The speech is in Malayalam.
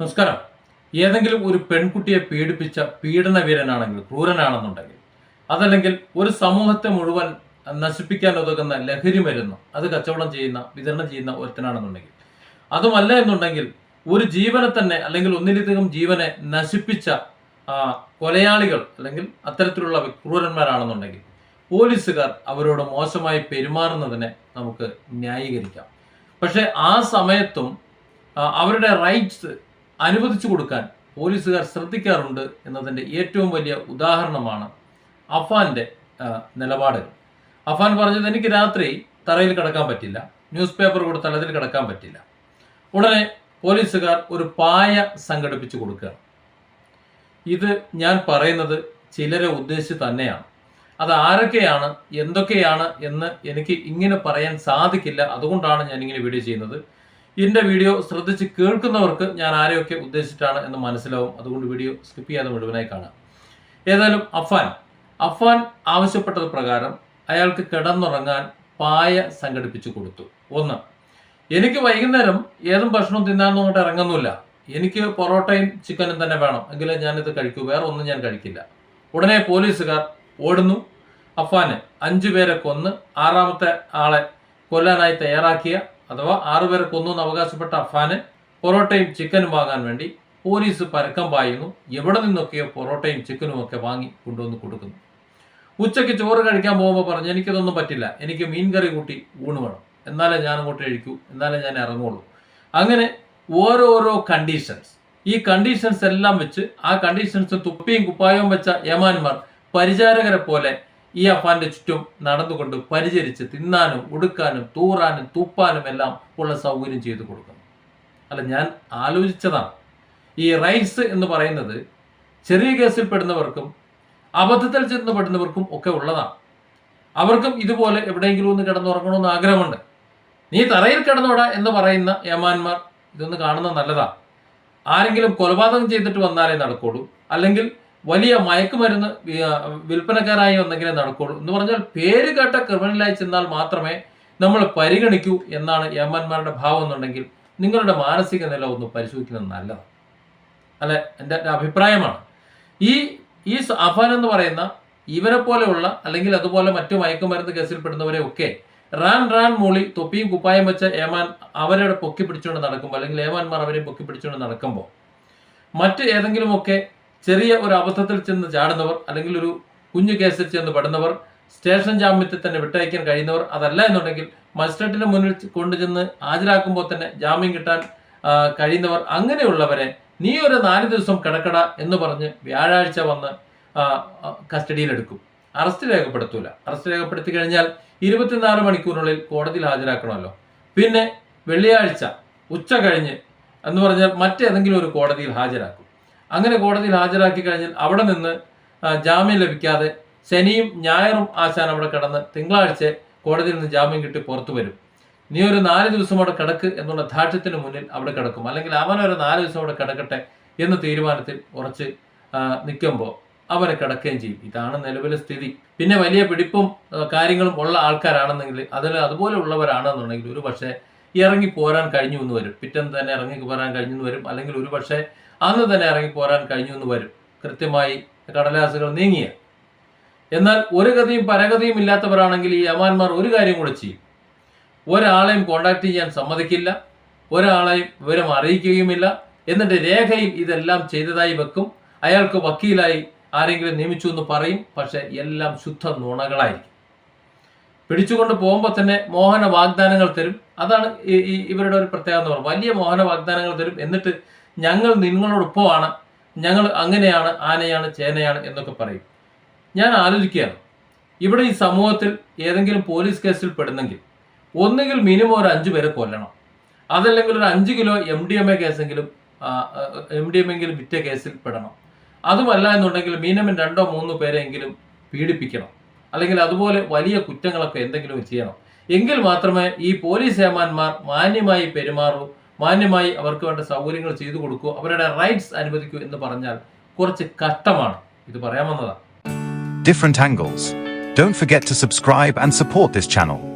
നമസ്കാരം. ഏതെങ്കിലും ഒരു പെൺകുട്ടിയെ പീഡിപ്പിച്ച പീഡനവീരനാണെങ്കിൽ ക്രൂരനാണെന്നുണ്ടെങ്കിൽ അതല്ലെങ്കിൽ ഒരു സമൂഹത്തെ മുഴുവൻ നശിപ്പിക്കാൻ ഉതകുന്ന ലഹരി മരുന്ന് അത് കച്ചവടം ചെയ്യുന്ന വിതരണം ചെയ്യുന്ന ഒരുത്തനാണെന്നുണ്ടെങ്കിൽ അതുമല്ല എന്നുണ്ടെങ്കിൽ ഒരു ജീവനെ തന്നെ അല്ലെങ്കിൽ ഒന്നിലധികം ജീവനെ നശിപ്പിച്ച കൊലയാളികൾ അല്ലെങ്കിൽ അത്തരത്തിലുള്ള ക്രൂരന്മാരാണെന്നുണ്ടെങ്കിൽ പോലീസുകാർ അവരോട് മോശമായി പെരുമാറുന്നതിനെ നമുക്ക് ന്യായീകരിക്കാം. പക്ഷെ ആ സമയത്തും അവരുടെ റൈറ്റ്സ് അനുവദിച്ചു കൊടുക്കാൻ പോലീസുകാർ ശ്രദ്ധിക്കാറുണ്ട് എന്നതിന്റെ ഏറ്റവും വലിയ ഉദാഹരണമാണ് അഫാന്റെ നിലപാട് അഫാൻ പറഞ്ഞത് എനിക്ക് രാത്രി തറയിൽ കിടക്കാൻ പറ്റില്ല. ന്യൂസ് പേപ്പർ കൂടെ അതിൽ കിടക്കാൻ പറ്റില്ല. ഉടനെ പോലീസുകാർ ഒരു പായ സംഘടിപ്പിച്ചു കൊടുക്കുകയാണ്. ഇത് ഞാൻ പറയുന്നത് ചിലരെ ഉദ്ദേശിച്ച് തന്നെയാണ്. അത് ആരൊക്കെയാണ് എന്തൊക്കെയാണ് എന്ന് എനിക്ക് ഇങ്ങനെ പറയാൻ സാധിക്കില്ല. അതുകൊണ്ടാണ് ഞാൻ ഇങ്ങനെ വീഡിയോ ചെയ്യുന്നത്. എന്റെ വീഡിയോ ശ്രദ്ധിച്ച് കേൾക്കുന്നവർക്ക് ഞാൻ ആരെയൊക്കെ ഉദ്ദേശിച്ചിട്ടാണ് എന്ന് മനസ്സിലാവും. അതുകൊണ്ട് വീഡിയോ സ്കിപ്പ് ചെയ്യാതെ മുഴുവനായി കാണാം. ഏതായാലും അഫാൻ അഫാൻ ആവശ്യപ്പെട്ടത് പ്രകാരം അയാൾക്ക് കിടന്നുറങ്ങാൻ പായ സംഘടിപ്പിച്ചു കൊടുത്തു. ഒന്ന് എനിക്ക് വൈകുന്നേരം ഏതും ഭക്ഷണം തിന്നാന്ന് അങ്ങോട്ട് ഇറങ്ങുന്നില്ല. എനിക്ക് പൊറോട്ടയും ചിക്കനും തന്നെ വേണം. എങ്കിലേ ഞാനിത് കഴിക്കൂ. വേറെ ഒന്നും ഞാൻ കഴിക്കില്ല. ഉടനെ പോലീസുകാർ ഓടുന്നു. അഫാന് അഞ്ചു പേരെ കൊന്ന് ആറാമത്തെ ആളെ കൊല്ലാനായി തയ്യാറാക്കിയ അഥവാ ആറുപേരെ കൊന്നു എന്ന് അവകാശപ്പെട്ട അഫാന് പൊറോട്ടയും ചിക്കനും വാങ്ങാൻ വേണ്ടി പോലീസ് പരക്കം പായുന്നു. എവിടെ നിന്നൊക്കെയോ പൊറോട്ടയും ചിക്കനും ഒക്കെ വാങ്ങി കൊണ്ടുവന്ന് കൊടുക്കുന്നു. ഉച്ചയ്ക്ക് ചോറ് കഴിക്കാൻ പോകുമ്പോൾ പറഞ്ഞു എനിക്കിതൊന്നും പറ്റില്ല. എനിക്ക് മീൻ കറി കൂട്ടി ഊണ് വേണം. എന്നാലേ ഞാൻ അങ്ങോട്ട് കഴിക്കൂ. എന്നാലേ ഞാൻ ഇറങ്ങുള്ളൂ. അങ്ങനെ ഓരോരോ കണ്ടീഷൻസ് ഈ കണ്ടീഷൻസ് എല്ലാം വെച്ച് ആ കണ്ടീഷൻസ് തുപ്പിയും കുപ്പായവും വെച്ച യമാന്മാർ പരിചാരകരെ പോലെ ഈ അഫാന്റെ ചുറ്റും നടന്നുകൊണ്ട് പരിചരിച്ച് തിന്നാനും ഉടുക്കാനും തൂറാനും തൂപ്പാനും എല്ലാം ഉള്ള സൗകര്യം ചെയ്തു കൊടുക്കുന്നു. അല്ല ഞാൻ ആലോചിച്ചതാണ്. ഈ റൈറ്റ്സ് എന്ന് പറയുന്നത് ചെറിയ കേസിൽ പെടുന്നവർക്കും അബദ്ധത്തിൽ ചെന്ന് പെടുന്നവർക്കും ഒക്കെ ഉള്ളതാണ്. അവർക്കും ഇതുപോലെ എവിടെയെങ്കിലും ഒന്ന് കിടന്നുറങ്ങണമെന്ന് ആഗ്രഹമുണ്ട്. നീ തറയിൽ കിടന്നോടാ എന്ന് പറയുന്ന യമാന്മാർ ഇതൊന്ന് കാണുന്നത് നല്ലതാണ്. ആരെങ്കിലും കൊലപാതകം ചെയ്തിട്ട് വന്നാലേ നടക്കുള്ളൂ. അല്ലെങ്കിൽ വലിയ മയക്കുമരുന്ന് വിൽപ്പനക്കാരായി വന്നെങ്കിലേ നടക്കുള്ളൂ. എന്ന് പറഞ്ഞാൽ പേര് കേട്ട ക്രിമിനലായി ചെന്നാൽ മാത്രമേ നമ്മൾ പരിഗണിക്കൂ എന്നാണ് യമാന്മാരുടെ ഭാവം എന്നുണ്ടെങ്കിൽ നിങ്ങളുടെ മാനസിക നില ഒന്ന് പരിശോധിക്കുന്നത് നല്ലതാണ്. അല്ലെ? എന്റെ അഭിപ്രായമാണ്. ഈ ഈ അഫാൻ എന്ന് പറയുന്ന ഇവരെ പോലെയുള്ള അല്ലെങ്കിൽ അതുപോലെ മറ്റു മയക്കുമരുന്ന് കേസിൽ പെടുന്നവരെ ഒക്കെ റാൻ റാൻ മൂളി തൊപ്പിയും കുപ്പായം വെച്ച ഏമാൻ അവരുടെ പൊക്കി പിടിച്ചുകൊണ്ട് നടക്കുമ്പോൾ അല്ലെങ്കിൽ ഏമാന്മാർ അവരെ പൊക്കി പിടിച്ചുകൊണ്ട് നടക്കുമ്പോൾ മറ്റ് ഏതെങ്കിലുമൊക്കെ ചെറിയ ഒരു അബദ്ധത്തിൽ ചെന്ന് ചാടുന്നവർ അല്ലെങ്കിൽ ഒരു കുഞ്ഞു കേസിൽ ചെന്ന് പെടുന്നവർ സ്റ്റേഷൻ ജാമ്യത്തിൽ തന്നെ വിട്ടയക്കാൻ കഴിയുന്നവർ അതല്ല എന്നുണ്ടെങ്കിൽ മജിസ്ട്രേറ്റിന് മുന്നിൽ കൊണ്ടുചെന്ന് ഹാജരാക്കുമ്പോൾ തന്നെ ജാമ്യം കിട്ടാൻ കഴിയുന്നവർ അങ്ങനെയുള്ളവരെ നീ ഒരു നാല് ദിവസം കിടക്കട എന്ന് പറഞ്ഞ് വ്യാഴാഴ്ച വന്ന് കസ്റ്റഡിയിലെടുക്കും. അറസ്റ്റ് രേഖപ്പെടുത്തൂല. അറസ്റ്റ് രേഖപ്പെടുത്തി കഴിഞ്ഞാൽ ഇരുപത്തിനാല് മണിക്കൂറിനുള്ളിൽ കോടതിയിൽ ഹാജരാക്കണമല്ലോ. പിന്നെ വെള്ളിയാഴ്ച ഉച്ച കഴിഞ്ഞ് എന്ന് പറഞ്ഞാൽ മറ്റേതെങ്കിലും ഒരു കോടതിയിൽ ഹാജരാക്കും. അങ്ങനെ കോടതിയിൽ ഹാജരാക്കി കഴിഞ്ഞാൽ അവിടെ നിന്ന് ജാമ്യം ലഭിക്കാതെ ശനിയും ഞായറും ആശാൻ അവിടെ കിടന്ന് തിങ്കളാഴ്ച കോടതിയിൽ നിന്ന് ജാമ്യം കിട്ടി പുറത്തു വരും. നീ ഒരു നാല് ദിവസം അവിടെ കിടക്ക് എന്നുള്ള ധാർഷ്ട്യത്തിന് മുന്നിൽ അവിടെ കിടക്കും. അല്ലെങ്കിൽ അവൻ ഒരു നാല് ദിവസം അവിടെ കിടക്കട്ടെ എന്ന തീരുമാനത്തിൽ ഉറച്ച് നിൽക്കുമ്പോൾ അവരെ കിടക്കുകയും ചെയ്യും. ഇതാണ് നിലവിലെ സ്ഥിതി. പിന്നെ വലിയ പിടിപ്പും കാര്യങ്ങളും ഉള്ള ആൾക്കാരാണെന്നെങ്കിൽ അതിൽ അതുപോലെ ഉള്ളവരാണെന്നുണ്ടെങ്കിൽ ഒരു പക്ഷേ ഇറങ്ങി പോരാൻ കഴിഞ്ഞു എന്ന് വരും. പിറ്റേന്ന് തന്നെ ഇറങ്ങി പോരാൻ കഴിഞ്ഞു എന്ന് വരും. അല്ലെങ്കിൽ ഒരു പക്ഷേ അന്ന് തന്നെ ഇറങ്ങി പോരാൻ കഴിഞ്ഞു എന്ന് വരും. കൃത്യമായി കടലാസുകൾ നീങ്ങിയ. എന്നാൽ ഒരു ഗതിയും പരഗതിയും ഇല്ലാത്തവരാണെങ്കിൽ ഈ യമാന്മാർ ഒരു കാര്യം കൂടെ ചെയ്യും. ഒരാളെയും കോണ്ടാക്ട് ചെയ്യാൻ സമ്മതിക്കില്ല. ഒരാളെയും വിവരം അറിയിക്കുകയുമില്ല. എന്നിട്ട് രേഖയിൽ ഇതെല്ലാം ചെയ്തതായി വെക്കും. അയാൾക്ക് വക്കീലായി ആരെങ്കിലും നിയമിച്ചു എന്ന് പറയും. പക്ഷെ എല്ലാം ശുദ്ധ നുണകളായിരിക്കും. പിടിച്ചുകൊണ്ട് പോകുമ്പോൾ തന്നെ മോഹന വാഗ്ദാനങ്ങൾ തരും. അതാണ് ഇവരുടെ ഒരു പ്രത്യേകത എന്ന് വലിയ മോഹന വാഗ്ദാനങ്ങൾ തരും. എന്നിട്ട് ഞങ്ങൾ നിങ്ങളോടൊപ്പമാണ് ഞങ്ങൾ അങ്ങനെയാണ് ആനയാണ് ചേനയാണ് എന്നൊക്കെ പറയും. ഞാൻ ആലോചിക്കുകയാണ്. ഇവിടെ ഈ സമൂഹത്തിൽ ഏതെങ്കിലും പോലീസ് കേസിൽ പെടുന്നെങ്കിൽ ഒന്നുകിൽ മിനിമം ഒരു അഞ്ചു പേരെ കൊല്ലണം. അതല്ലെങ്കിൽ ഒരു അഞ്ച് kilo M D M A കേസെങ്കിലും M D M എങ്കിലും വിറ്റ കേസിൽ പെടണം. അതുമല്ല എന്നുണ്ടെങ്കിൽ മിനിമം രണ്ടോ മൂന്നോ പേരെങ്കിലും പീഡിപ്പിക്കണം. അല്ലെങ്കിൽ അതുപോലെ വലിയ കുറ്റങ്ങളൊക്കെ എന്തെങ്കിലും ചെയ്യണം എങ്കിൽ മാത്രമേ ഈ പോലീസ് ഏമാന്മാർ മാന്യമായി പെരുമാറൂ മാന്യമായി അവർക്ക് വേണ്ട സൗകര്യങ്ങൾ ചെയ്തു കൊടുക്കൂ അവരുടെ റൈറ്റ്സ് അനുവദിക്കൂ എന്ന് പറഞ്ഞാൽ കുറച്ച് കഷ്ടമാണ് ഇത് വന്നതാണ് different angles. Don't forget to subscribe and support this channel.